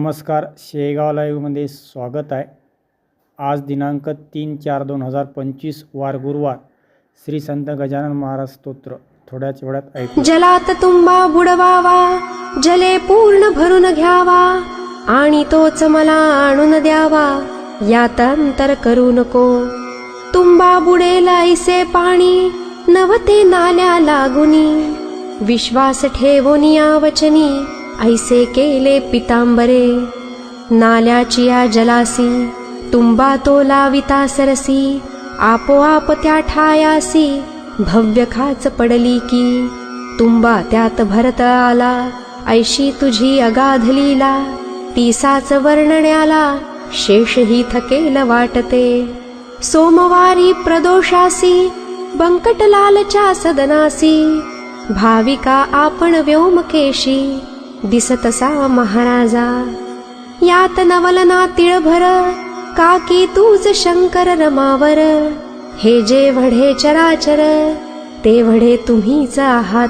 नमस्कार शेगाव लाईव्हमध्ये स्वागत आहे. आज दिनांक तीन चार दोन हजार पंचवीस वार गुरुवार. श्री संत गजानन महाराज स्तोत्र. थोड्याच वेळात ऐकू. जलात तुंबा बुडवावा जले पूर्ण भरून घ्यावा आणि तोच मला आणून द्यावा. यात अंतर करू नको. तुंबा बुडेल ऐसे पाणी नवते नाल्या लागुनी. विश्वास ठेवून या वचनी. ऐसे केले पितांबरे नाल्याचिया जलासी तुंबा तो लाविता सरसी आपोआप त्या ठायासी भव्य खाच पडली की तुंबा त्यात भरत आला ऐशी तुझी अगाध लीला तीसाच वर्णण्याला शेष ही थकेल वाटते. सोमवारी प्रदोषासी बंकटलालच्या सदनासी भाविका आपण व्योमकेशी दिसतसा महाराजा. यात नवलना तिळभर काकी तूच शंकर रमावर? हे जे वढे चराचर ते वढे तुम्हीच आहात.